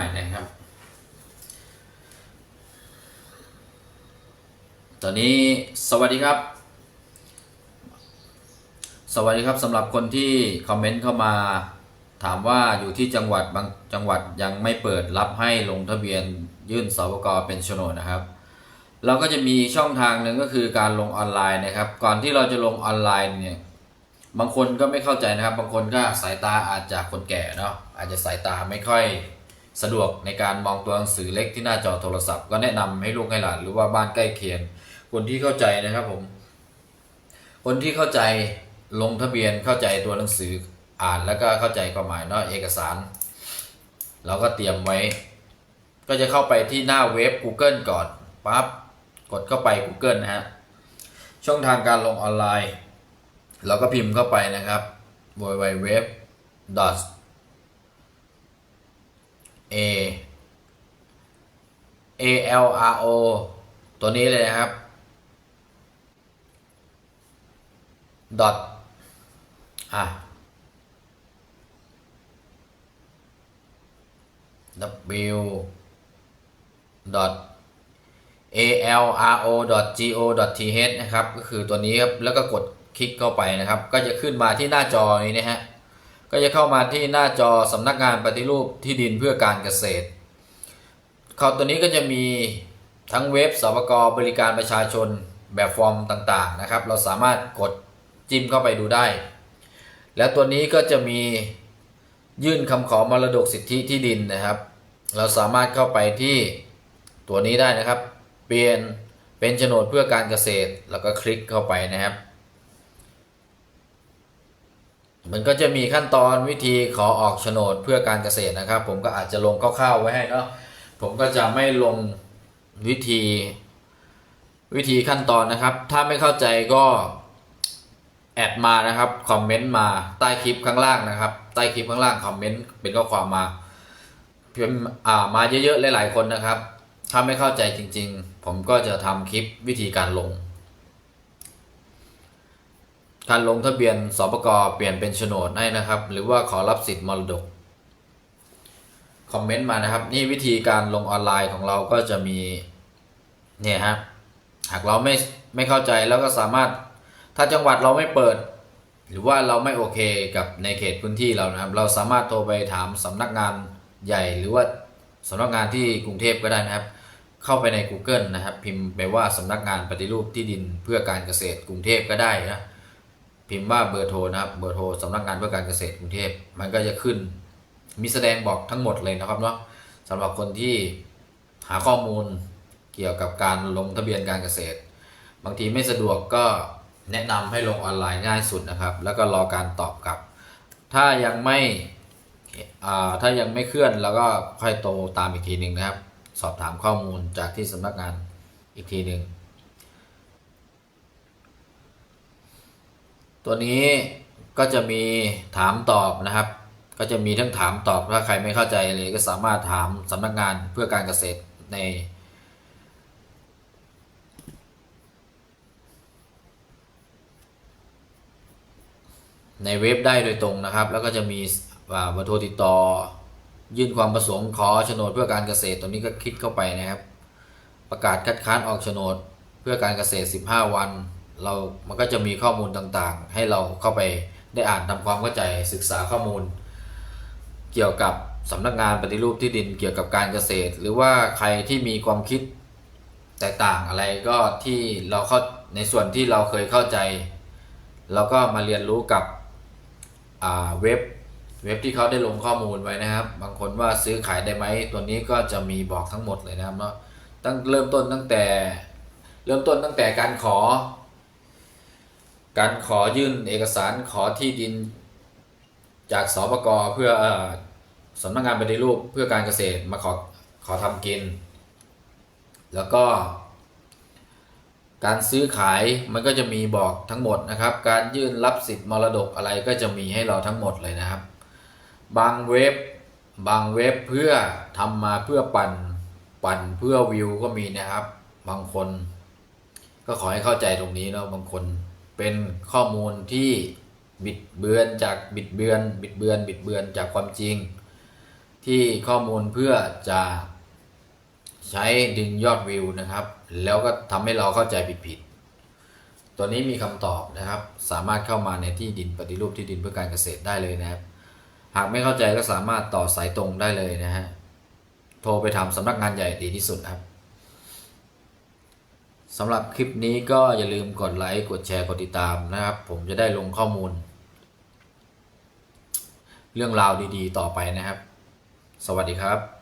ม่นะครับ ตอนนี้สวัสดีครับ สวัสดีครับสำหรับคนที่คอมเมนต์เข้ามา ถามว่าอยู่ที่จังหวัดบางจังหวัดยังไม่เปิดรับให้ลงทะเบียนยื่นสปกเป็นโฉนดนะครับเราก็จะมีช่องทางหนึ่งก็คือการลงออนไลน์นะครับ ก่อนที่เราจะลงออนไลน์เนี่ยบางคนก็ไม่เข้าใจนะครับ บางคนก็สายตาอาจจะคนแก่เนาะอาจจะสายตาไม่ค่อย สะดวกในการมองตัวหนังสือเล็กที่หน้าจอโทรศัพท์ ก็แนะนำให้ลูกให้หลานหรือว่าบ้านใกล้เคียงคนที่เข้าใจนะครับผม คนที่เข้าใจลงทะเบียนเข้าใจตัวหนังสืออ่านแล้วก็เข้าใจความหมายเนาะเอกสาร เราก็เตรียมไว้ ก็จะเข้าไปที่หน้าเว็บ Google ก่อนปั๊บกดเข้าไป Google นะฮะช่องทางการลงออนไลน์ เราก็พิมพ์เข้าไปนะครับ www a a l r o ตัวนี้เลยนะครับ dot อะ w dot a l r o dot g o dot t h นะครับ ก็คือตัวนี้ครับ แล้วก็กดคลิกเข้าไปนะครับ ก็จะขึ้นมาที่หน้าจอนี้นะฮะ ก็จะเข้ามาที่หน้าจอสำนักงานปฏิรูปที่ดินเพื่อการเกษตร เขาตัวนี้ก็จะมีทั้งเว็บสปกบริการประชาชนแบบฟอร์มต่างๆนะครับ เราสามารถกดจิ้มเข้าไปดูได้ แล้วตัวนี้ก็จะมียื่นคำขอมรดกสิทธิที่ดินนะครับ เราสามารถเข้าไปที่ตัวนี้ได้นะครับ เปลี่ยนเป็นโฉนดเพื่อการเกษตร แล้วก็คลิกเข้าไปนะครับ มันก็จะมีขั้นตอนวิธีขอออกโฉนดเพื่อการเกษตรนะครับ ผมก็อาจจะลงคร่าวๆไว้ให้เนาะผมก็จะไม่ลงวิธีวิธีขั้นตอนนะครับ ถ้าไม่เข้าใจก็แอดมานะครับคอมเมนต์มาใต้คลิปข้างล่างนะครับ ใต้คลิปข้างล่างคอมเมนต์เป็นข้อความมาพิมอ่ามาเยอะๆหลายๆคนนะครับ ถ้าไม่เข้าใจจริง ๆ ผมก็จะทำคลิปวิธีการลง การลงทะเบียนสปกเปลี่ยนเป็นโฉนดให้นะครับ หรือว่าขอรับสิทธิ์มรดกคอมเมนต์มานะครับ นี่วิธีการลงออนไลน์ของเราก็จะมีเนี่ยฮะหากเราไม่ไม่เข้าใจแล้วก็สามารถถ้าจังหวัดเราไม่เปิด หรือว่าเราไม่โอเคกับในเขตพื้นที่เรานะครับ เราสามารถโทรไปถามสำนักงานใหญ่หรือว่าสำนักงานที่กรุงเทพก็ได้นะครับ เข้าไปใน Google นะครับ พิมพ์ไปว่าสำนักงานปฏิรูปที่ดินเพื่อการเกษตรกรุงเทพก็ได้นะ พิมพ์ว่าเบอร์โทรนะครับเบอร์โทรสำนักงานเพื่อการเกษตรกรุงเทพมันก็จะขึ้น มีแสดงบอกทั้งหมดเลยนะครับเนาะสำหรับคนที่หาข้อมูลเกี่ยวกับการลงทะเบียนการเกษตร บางทีไม่สะดวกก็แนะนำให้ลงออนไลน์ง่ายสุดนะครับ แล้วก็รอการตอบกลับ ถ้ายังไม่ถ้ายังไม่เคลื่อนแล้วก็ค่อยโตตามอีกทีหนึ่งนะครับ สอบถามข้อมูลจากที่สำนักงานอีกทีหนึ่ง ตัวนี้ก็จะมีถามตอบนะครับ ก็จะมีทั้งถามตอบถ้าใครไม่เข้าใจเลยก็สามารถถามสำนักงานเพื่อการเกษตรใน ในเว็บได้โดยตรงนะครับ แล้วก็จะมีอ่าเบอร์โทรติดต่อ ยื่นความประสงค์ขอโฉนดเพื่อการเกษตรตัวนี้ก็คลิกเข้าไปนะครับ ประกาศคัดค้านออกโฉนดเพื่อการเกษตร 15 วัน เรามันก็จะมีข้อมูลต่างๆ ให้เราเข้าไปได้อ่านทำความเข้าใจศึกษาข้อมูล เกี่ยวกับสำนักงานปฏิรูปที่ดินเกี่ยวกับการเกษตร หรือว่าใครที่มีความคิดแตกต่างอะไรก็ที่เราเข้าในส่วนที่เราเคยเข้าใจ เราก็มาเรียนรู้กับเว็บเว็บที่เขาได้ลงข้อมูลไว้นะครับ บางคนว่าซื้อขายได้ไหมตัวนี้ก็จะมีบอกทั้งหมดเลยนะครับเนาะตั้งเริ่มต้นตั้งแต่ เริ่มต้นตั้งแต่การขอ การขอยื่นเอกสารขอที่ดิน จากสปกเพื่ออสำนักงานปฏิรูปเพื่อการเกษตรมาขอขอทำกิน แล้วก็ การซื้อขายมันก็จะมีบอกทั้งหมดนะครับ การยื่นรับสิทธิ์มรดกอะไรก็จะมีให้เราทั้งหมดเลยนะครับ บางเว็บบางเว็บเพื่อทำมาเพื่อปั่นปั่นเพื่อวิวก็มีนะครับ บางคน ก็ขอให้เข้าใจตรงนี้เนาะบางคน เป็นข้อมูลที่บิดเบือนจากบิดเบือน บิดเบือน บิดเบือนจากความจริง ที่ข้อมูลเพื่อจะใช้ดึงยอดวิวนะครับ แล้วก็ทำให้เราเข้าใจผิดๆตัวนี้มีคำตอบนะครับ สามารถเข้ามาในที่ดินปฏิรูปที่ดินเพื่อการเกษตรได้เลยนะครับ หากไม่เข้าใจก็สามารถต่อสายตรงได้เลยนะฮะโทรไปทำสำนักงานใหญ่ดีที่สุดครับ สำหรับคลิปนี้ก็อย่าลืมกดไลค์กดแชร์กดติดตามนะครับ ผมจะได้ลงข้อมูล เรื่องราวดีๆ ต่อไปนะครับ สวัสดีครับ